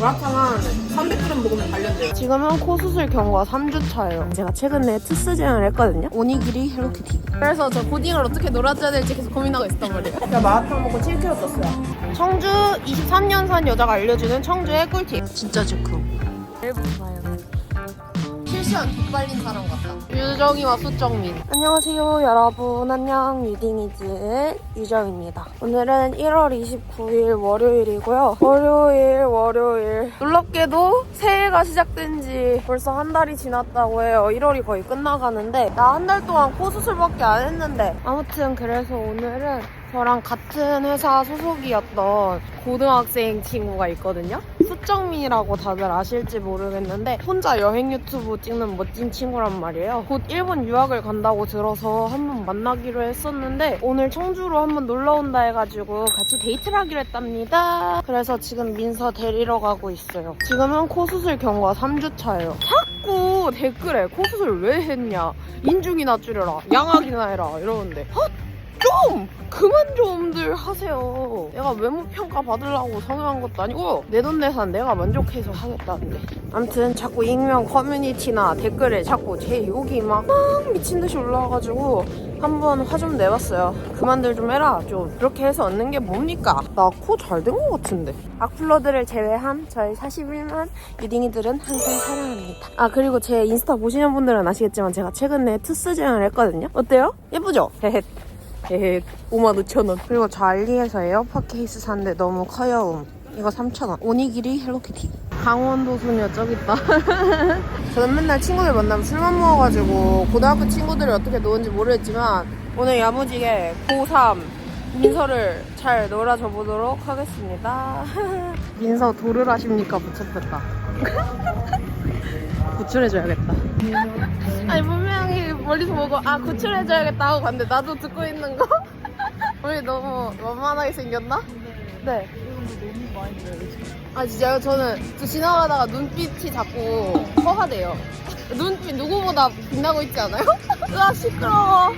마라탕 한 300g 먹으면 달렸네요. 지금은 코수술 경과 3주 차예요. 제가 최근에 트스쟁을 했거든요. 오니기리 헬로키티. 그래서 저 고딩을 어떻게 놀아줘야 될지 계속 고민하고 있었단 말이에요. 제가 마라탕 먹고 7kg 떴어요. 청주 23년 산 여자가 알려주는 청주의 꿀팁. 진짜 즉흥. 일본 봐요. 실시간 깃발린 사람 같다. 유정이와 수정민. 안녕하세요, 여러분. 안녕, 유딩이즈 유정입니다. 오늘은 1월 29일 월요일이고요. 월요일, 월요일. 놀랍게도 새해가 시작된 지 벌써 한 달이 지났다고 해요. 1월이 거의 끝나가는데 나 한 달 동안 코 수술밖에 안 했는데 아무튼 그래서 오늘은 저랑 같은 회사 소속이었던 고등학생 친구가 있거든요. 수정민이라고 다들 아실지 모르겠는데 혼자 여행 유튜브 찍는 멋진 친구란 말이에요. 곧 일본 유학을 간다고 들어서 한번 만나기로 했었는데 오늘 청주로 한번 놀러 온다 해가지고 같이 데이트를 하기로 했답니다. 그래서 지금 민서 데리러 가고 있어요. 지금은 코 수술 경과 3주 차예요. 자꾸 댓글에 코 수술 왜 했냐? 인중이나 줄여라. 양악이나 해라. 이러는데 헛! 좀 그만 좀들 하세요. 내가 외모 평가 받으려고 성형한 것도 아니고 내 돈 내산 내가 만족해서 하겠다는데. 아무튼 자꾸 익명 커뮤니티나 댓글에 자꾸 제 욕이 막, 막 미친 듯이 올라와가지고 한번 화 좀 내봤어요. 그만들 좀 해라. 좀 그렇게 해서 얻는 게 뭡니까? 나 코 잘 된 것 같은데. 악플러들을 제외한 저희 41만 유딩이들은 항상 사랑합니다. 아 그리고 제 인스타 보시는 분들은 아시겠지만 제가 최근에 투스쟁을 했거든요. 어때요? 예쁘죠? 헤헤. 에 5만 5천 원. 그리고 저 알리에서 에어팟 케이스 샀는데 너무 커요. 이거 3천 원. 오니기리 헬로키티. 강원도 소녀 저기 있다. 저는 맨날 친구들 만나면 술만 먹어가지고 고등학교 친구들이 어떻게 노는지 모르겠지만 오늘 야무지게 고3 민서를 잘 놀아줘 보도록 하겠습니다. 민서 도를 하십니까? 붙였겠다. 구출해줘야겠다. 아니 분명히 멀리서 보고 아 구출해줘야겠다 하고 갔는데 나도 듣고 있는 거 우리 너무 만만하게 생겼나? 네. 아 진짜요? 저는 저 지나가다가 눈빛이 자꾸 허하대요. 눈빛 누구보다 빛나고 있지 않아요? 으아 시끄러워.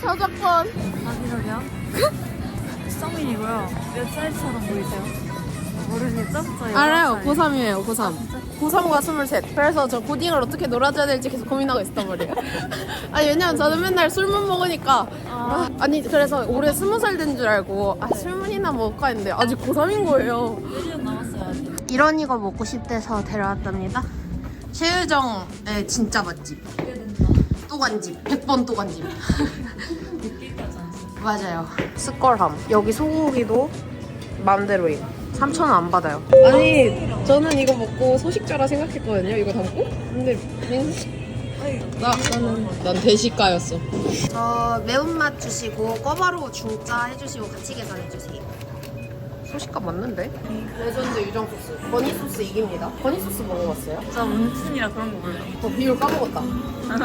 저작권. 아니라냐? 썸민이고요. 몇 살처럼 보이세요? 모르시겠죠? 저 알아요. 11살. 고3이에요. 고3. 고3과 23. 그래서 저 고딩을 어떻게 놀아줘야 될지 계속 고민하고 있었단 말이에요. 아니 왜냐면 저는 맨날 술만 먹으니까 아, 아, 니 그래서 올해 스무 살된 줄 알고 아 술문이나 먹을까 했는데 아직 고3인 거예요 1년 남았어요, 아직. 이런 이거 먹고 싶대서 데려왔답니다 최유정의 진짜 맛집. 또간집 100번 또간집 늦게까지 안 했어요. 맞아요 스컬함 여기 소고기도 맘대로임 3,000원 안 받아요 아니 저는 이거 먹고 소식자라 생각했거든요 이거 담고 근데 민수 나, 나는 난 대식가였어 저 매운맛 주시고 꿔바로 중짜 해주시고 같이 계산해주세요 소식가 맞는데? 레전드 유정 소스 버니 소스 이깁니다 버니 소스 먹어봤어요? 저 문춘이라 그런 거 몰라요. 저 비율 까먹었다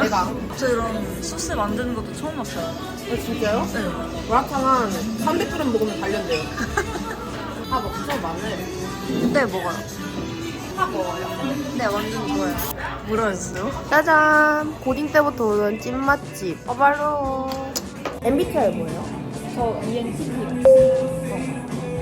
내가 저 이런 소스 만드는 것도 처음 봤어요. 어, 진짜요? 네. 마라탕 한 300g 먹으면 달렸네요 아 먹죠 마늘 네, 먹어요. 다 먹어요 네, 완전 좋아요. 뭐라 했어요? 짜잔 고딩 때부터 오던 찐맛집 어바로 MBTI 뭐예요? 저 ENTP.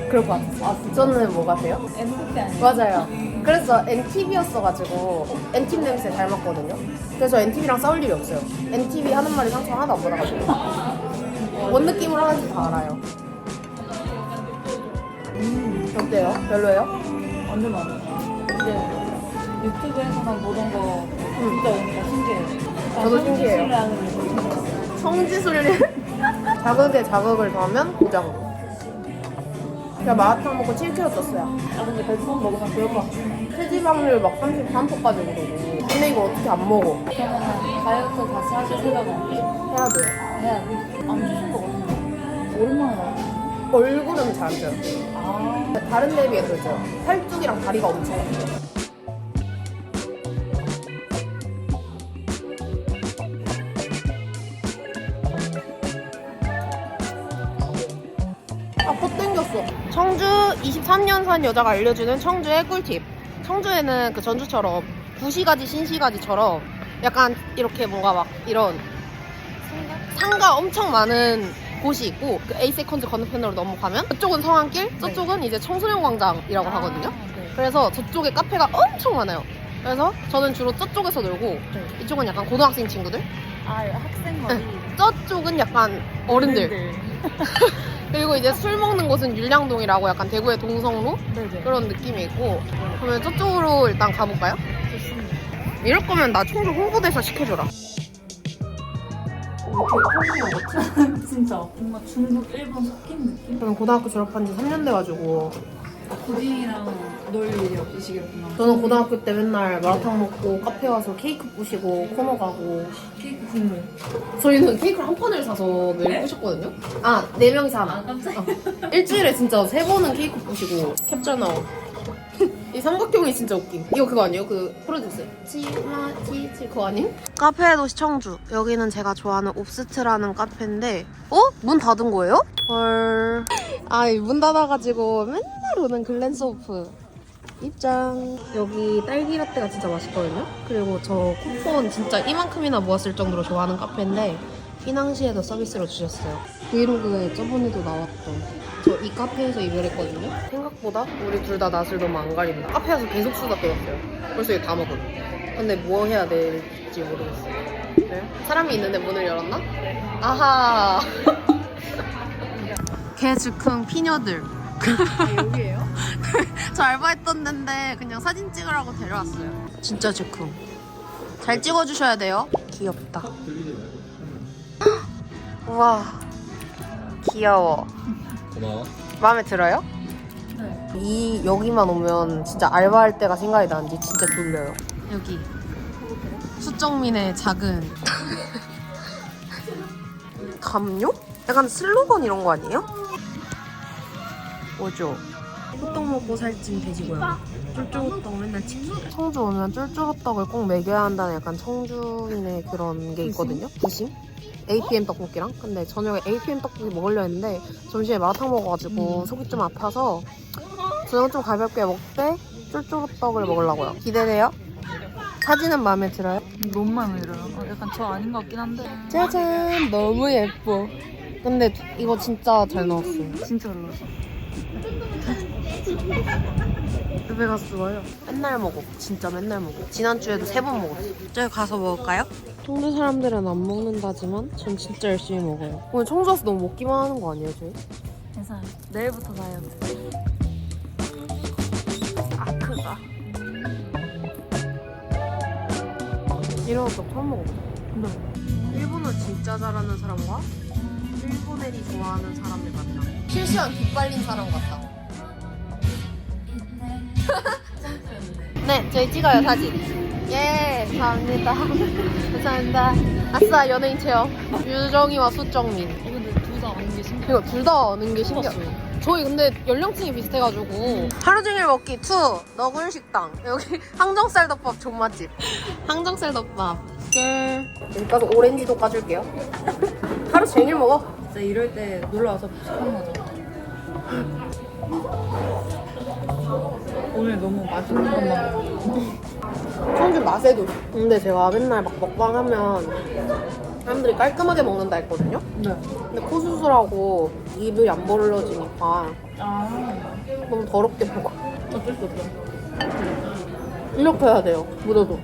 그럴 것 같았어 아, 저는 뭐 같아요? NTP 아니에요? 맞아요 그래서 NTV였어가지고 NTV 냄새 닮았거든요 그래서 NTV랑 싸울 일이 없어요 NTV 하는 말이 상처 하나도 안 받아가지고 뭔 느낌으로 하는지 다 알아요 어때요? 별로예요? 완전 많아요. 이제 유튜브에서만 보던 거 진짜 오니까 신기해요. 저도 신기해요. 성지순례 자극에 자극을 더하면 고장 제가 마라탕 먹고 7kg 떴어요 아, 근데 배추만 먹으면 그럴 것 같아요. 체지방률 막 33%까지 오르고 근데 이거 어떻게 안 먹어? 저는 다이어트 다시 하실 생각은 없어요. 해야 돼요 해야 돼. 안 주신 거 같은데. 오랜만에 나왔어요. 얼굴은 잘 안 쪄요 아. 다른 데에 비해서 쪄요 팔뚝이랑 다리가 엄청 커요. 아, 코 땡겼어. 청주 23년 산 여자가 알려주는 청주의 꿀팁. 청주에는 그 전주처럼 구시가지 신시가지처럼 약간 이렇게 뭔가 막 이런 상가 엄청 많은 곳이 있고 그 A 세컨드 건너편으로 넘어가면 그쪽은 성안길, 저쪽은 이제 청소년 광장이라고 하거든요. 네. 그래서 저쪽에 카페가 엄청 많아요. 그래서 저는 주로 저쪽에서 놀고 네. 이쪽은 약간 고등학생 친구들, 아 학생 거리. 저쪽은 약간 어른들. 그리고 이제 술 먹는 곳은 율량동이라고 약간 대구의 동성로 네네. 그런 느낌이 있고 그러면 저쪽으로 일단 가볼까요? 좋습니다. 이럴 거면 나 청주 홍보대사 시켜줘라. 진짜 뭔가 중국, 일본 섞인 느낌? 저는 고등학교 졸업한 지 3년 돼가지고 고딩이랑 놀 일이 없으시겠구나. 저는 고등학교 때 맨날 마라탕 먹고 카페 와서 케이크 부시고 코너 가고 케이크 국물. 저희는 케이크를 한 판을 사서 매일 부셨거든요? 아, 네 명이서 하나. 아 깜짝이야. 일주일에 진짜 세 번은 케이크 부시고 캡처 나오. 이 삼각형이 진짜 웃김. 이거 그거 아니에요? 그 프로듀스. 치마치치 그거 아님? 카페 도시 청주. 여기는 제가 좋아하는 옵스트라는 카페인데 어? 문 닫은 거예요? 헐. 아, 문 닫아가지고 맨날 오는 글랜스 오프. 입장. 여기 딸기 라떼가 진짜 맛있거든요. 그리고 저 쿠폰 진짜 이만큼이나 모았을 정도로 좋아하는 카페인데 피낭시에도 서비스로 주셨어요. 브이로그에 저번에도 나왔던 저 이 카페에서 일을 했거든요. 생각보다 우리 둘 다 낯을 너무 안 가린다. 카페에서 계속 수다 떨었어요. 벌써 이거 다 먹은. 근데 뭐 해야 될지 모르겠어요. 네? 사람이 있는데 문을 열었나? 아하. 개즈큰 피녀들. 아, 여기에요? 저 알바했던 데인데 그냥 사진 찍으라고 데려왔어요. 진짜 즉흥. 잘 찍어주셔야 돼요. 귀엽다. 우와. 귀여워. 고마워. 마음에 들어요? 네. 이 여기만 오면 진짜 알바할 때가 생각이 나는지 진짜 졸려요. 여기 수정민의 작은 감요? 약간 슬로건 이런 거 아니에요? 뭐죠? 호떡 먹고 살찐 돼지고요. 쫄쫄호떡 맨날 치킨. 청주 오면 쫄쫄호떡을 꼭 먹여야 한다는 약간 청주인의 그런 게 있거든요. 부심? APM 떡볶이랑 근데 저녁에 APM 떡볶이 먹으려 했는데 점심에 마라탕 먹어가지고 속이 좀 아파서 저녁 좀 가볍게 먹되 쫄쫄호떡을 먹으려고요. 기대돼요? 사진은 마음에 들어요? 너무 마음에 들어요. 어, 약간 저 아닌 것 같긴 한데. 짜잔 너무 예뻐. 근데 이거 진짜 잘 나왔어요. 진짜 잘 나왔어. 집에 가서 먹어요. 맨날 먹어. 진짜 맨날 먹어. 지난주에도 세 번 먹었어. 저기 가서 먹을까요? 청주 사람들은 안 먹는다지만 전 진짜 열심히 먹어요. 오늘 청주 와서 너무 먹기만 하는 거 아니에요, 저희? 괜찮아요. 내일부터 다이어트. 아크가. 이런 것도 처음 먹어봐. 네. 일본어 진짜 잘하는 사람과 일본애리 좋아하는 사람을 만나. 실시간 깃발린 사람 같다. 네, 저희 찍어요 사진. 예, 감사합니다. 감사합니다. 아싸 연예인 체험. 유정이와 수정민. 어, 근데 둘다 아는 게 신기해. 이거 둘 다 아는 게 신기해. 저희 근데 연령층이 비슷해가지고 하루 종일 먹기 투 너굴 식당 여기 항정쌀덮밥 존맛집 항정쌀덮밥 여기 가서 오렌지도 까줄게요 하루 종일 먹어 진짜 이럴 때 놀러 와서 부탁하는 거죠. 오늘 너무 맛있는 것만 먹고. 청주 맛에도 근데 제가 맨날 막 먹방하면 사람들이 깔끔하게 먹는다 했거든요 네. 근데 코 수술하고 입이 안 벌어지니까 아, 너무 더럽게 먹어 어쩔 수 없죠. 이렇게 해야 돼요 묻어도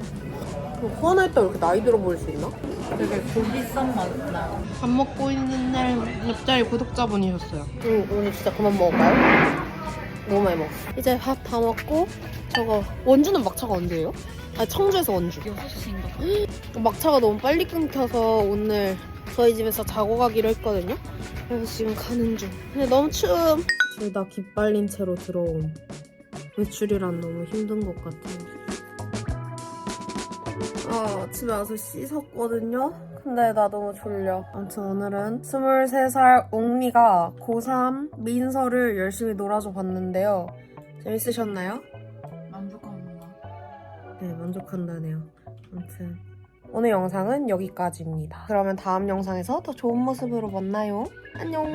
코 하나 있다 이렇게 나이 들어 보일 수 있나? 되게 고기성 맛 나요. 밥 먹고 있는 날 옆자리 구독자분이셨어요. 응, 오늘 진짜 그만 먹을까요? 너무 많이 먹었어. 이제 밥 다 먹고 저거 원주는 막차가 언제예요? 아 청주에서 원주. 6시인가? 막차가 너무 빨리 끊겨서 오늘 저희 집에서 자고 가기로 했거든요. 그래서 지금 가는 중. 근데 너무 추움. 둘다 깃발린 채로 들어온 외출이란 너무 힘든 것 같아요. 아, 집에 와서 씻었거든요. 근데 나 너무 졸려. 아무튼 오늘은 23살 옥미가 고3 민서를 열심히 놀아줘 봤는데요. 재밌으셨나요? 만족합니다. 네, 만족한다네요. 아무튼 오늘 영상은 여기까지입니다. 그러면 다음 영상에서 더 좋은 모습으로 만나요. 안녕.